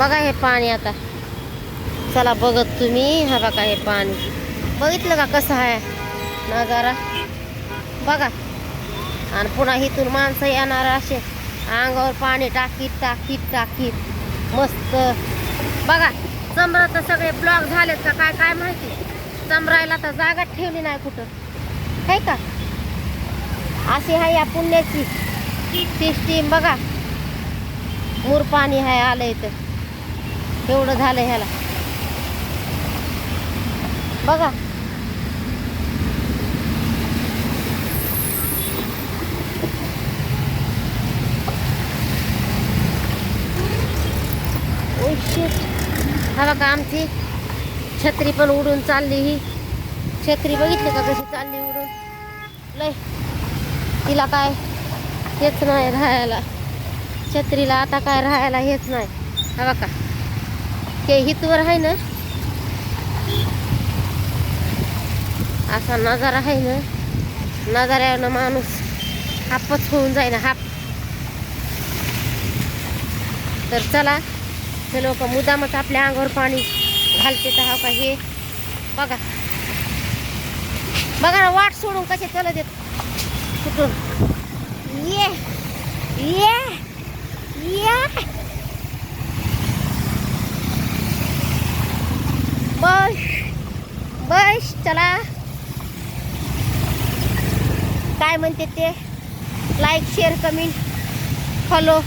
बघा हे पाणी आता. चला बघत तुम्ही. हा बघा हे पाणी. बघितलं का कसं आहे? नजारा. बघा. आणि पुन्हा इथून माणसं येणार असे. अंगावर पाणी टाकीत टाकीत टाकीत. मस्त. बघा. चंद्र तर सगळे ब्लॉक झालेत का? काय काय माहिती? चंद्रायला तर जागाच ठेवली नाही कुठं. आहे का? अशी आहे या पुण्याची. सिस्टीम बघा. मूर पाणी आहे आलं इथं. एवढं झालं ह्याला. बघा. Oh, हा बघा आमची छत्री पण उडून चालली ही. छत्री बघितली का कशी चालली उडून? लय. तिला काय हेच नाही राहायला. छत्रीला आता काय राहायला हेच नाही. हा बघा. हे हितवर आहे ना? असा नजारा आहे ना? नजाऱ्यानं माणूस हापच होऊन जाईना हाप. तर चला हे लोक मुदामच आपल्या अंगावर पाणी घालते तर हा का हे? बघा. बघा ना वाट सोडून कसे चलत येत कुठून? ये ये ये. चला. काय म्हणते ते? Like share comment follow